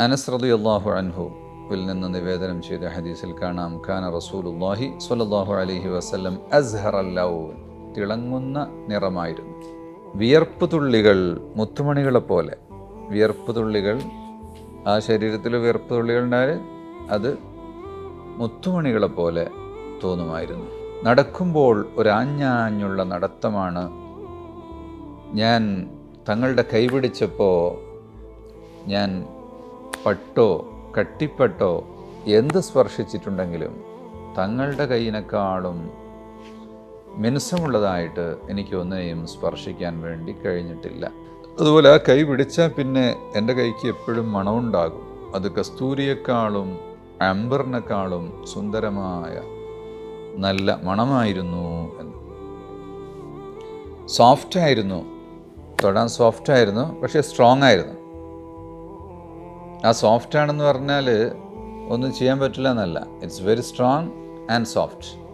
അനസ് റളിയല്ലാഹു അൻഹു ിൽ നിന്ന് നിവേദനം ചെയ്ത ഹദീസിൽ കാണാം. ഖാന റസൂലുല്ലാഹി സ്വല്ലല്ലാഹു അലൈഹി വസല്ലം അസ്ഹർ ലൗൻ തിളങ്ങുന്ന നിറമായിരുന്നു. വിയർപ്പ് തുള്ളികൾ മുത്തുമണികളെ പോലെ. വിയർപ്പ് തുള്ളികൾ ആ ശരീരത്തിൽ വിയർപ്പ് തുള്ളികൾ ഉണ്ടായാൽ അത് മുത്തുമണികളെ പോലെ തോന്നുമായിരുന്നു. നടക്കുമ്പോൾ ഒരാഞ്ഞാഞ്ഞുള്ള നടത്തമാണ്. ഞാൻ തങ്ങളുടെ കൈപിടിച്ചപ്പോൾ ഞാൻ പട്ടോ കട്ടിപ്പട്ടോ എന്ത് സ്പർശിച്ചിട്ടുണ്ടെങ്കിലും തങ്ങളുടെ കയ്യിനേക്കാളും മിനുസമുള്ളതായിട്ട് എനിക്ക് ഒന്നിനെയും സ്പർശിക്കാൻ വേണ്ടി കഴിഞ്ഞിട്ടില്ല. അതുപോലെ ആ കൈ പിടിച്ചാൽ പിന്നെ എന്റെ കൈക്ക് എപ്പോഴും മണമുണ്ടാകും. അത് കസ്തൂരിയേക്കാളും ആംബറിനേക്കാളും സുന്ദരമായ നല്ല മണമായിരുന്നു എന്ന്. സോഫ്റ്റായിരുന്നു തൊടാൻ സോഫ്റ്റായിരുന്നു പക്ഷേ സ്ട്രോങ് ആയിരുന്നു. ആ സോഫ്റ്റ് ആണെന്ന് പറഞ്ഞാൽ ഒന്നും ചെയ്യാൻ പറ്റില്ല എന്നല്ല. It's very strong and soft